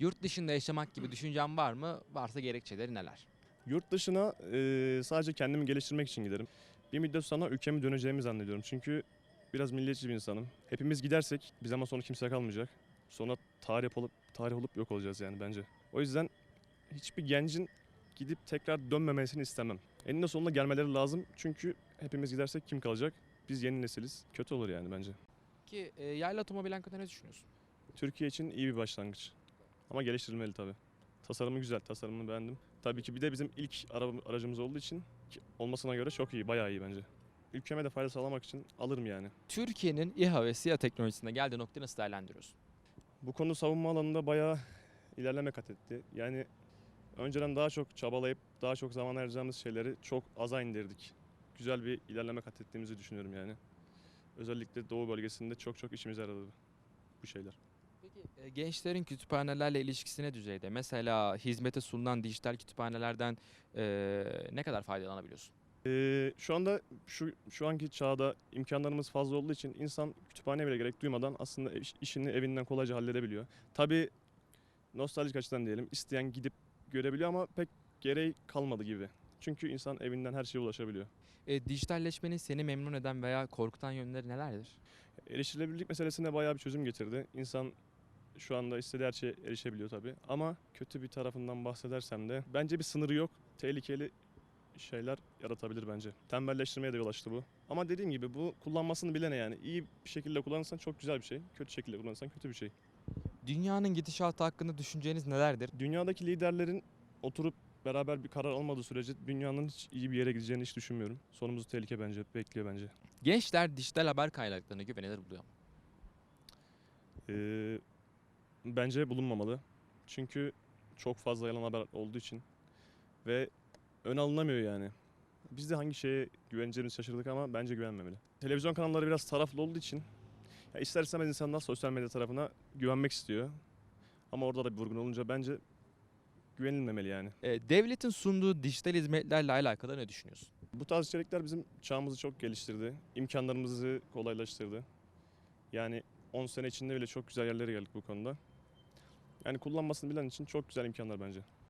Yurt dışında yaşamak gibi düşüncen var mı? Varsa gerekçeleri neler? Yurt dışına e, sadece kendimi geliştirmek için giderim. Bir müddet sonra ülkeme döneceğimi zannediyorum. Çünkü biraz milliyetçi bir insanım. Hepimiz gidersek bir zaman sonra kimse kalmayacak. Sonra tarih olup tarih olup yok olacağız yani bence. O yüzden hiçbir gencin gidip tekrar dönmemesini istemem. Eninde sonunda gelmeleri lazım. Çünkü hepimiz gidersek kim kalacak? Biz yeni nesiliz. Kötü olur yani bence. Ki e, yaylı otomobil hakkında ne düşünüyorsun? Türkiye için iyi bir başlangıç. Ama geliştirilmeli tabii. Tasarımı güzel, tasarımını beğendim. Tabii ki bir de bizim ilk araba, aracımız olduğu için ki olmasına göre çok iyi, bayağı iyi bence. Ülkeme de fayda sağlamak için alırım yani. Türkiye'nin İHA ve SİHA teknolojisinde geldiği noktayı nasıl değerlendiriyorsun? Bu konu savunma alanında bayağı ilerleme kat etti. Yani önceden daha çok çabalayıp daha çok zaman harcayacağımız şeyleri çok aza indirdik. Güzel bir ilerleme kat ettiğimizi düşünüyorum yani. Özellikle Doğu bölgesinde çok çok işimize yaradı bu şeyler. Peki e, gençlerin kütüphanelerle ilişkisi ne düzeyde? Mesela hizmete sunulan dijital kütüphanelerden e, ne kadar faydalanabiliyorsun? Ee, şu anda şu şu anki çağda imkanlarımız fazla olduğu için insan kütüphane bile gerek duymadan aslında iş- işini evinden kolayca halledebiliyor. Tabii nostaljik açıdan diyelim isteyen gidip görebiliyor ama pek gereği kalmadı gibi. Çünkü insan evinden her şeye ulaşabiliyor. E, dijitalleşmenin seni memnun eden veya korkutan yönleri nelerdir? Erişilebilirlik meselesine bayağı bir çözüm getirdi. İnsan şu anda istediği her şeye erişebiliyor tabii. Ama kötü bir tarafından bahsedersem de bence bir sınırı yok. Tehlikeli şeyler yaratabilir bence. Tembelleştirmeye de yol açtı bu. Ama dediğim gibi bu kullanmasını bilene yani. iyi bir şekilde kullanırsan çok güzel bir şey. Kötü şekilde kullanırsan kötü bir şey. Dünyanın gidişatı hakkında düşünceniz nelerdir? Dünyadaki liderlerin oturup beraber bir karar almadığı sürece dünyanın hiç iyi bir yere gideceğini hiç düşünmüyorum. Sonumuzu tehlike bence, bekliyor bence. Gençler dijital haber kaynaklarını güvenilir buluyor? Ee, bence bulunmamalı. Çünkü çok fazla yalan haber olduğu için ve ön alınamıyor yani. Biz de hangi şeye güveneceğimizi şaşırdık ama bence güvenmemeli. Televizyon kanalları biraz taraflı olduğu için ya ister istemez insanlar sosyal medya tarafına güvenmek istiyor. Ama orada da bir vurgun olunca bence güvenilmemeli yani. E, devletin sunduğu dijital hizmetlerle alakalı ne düşünüyorsun? Bu tarz içerikler bizim çağımızı çok geliştirdi. imkanlarımızı kolaylaştırdı. Yani 10 sene içinde bile çok güzel yerlere geldik bu konuda. Yani kullanmasını bilen için çok güzel imkanlar bence.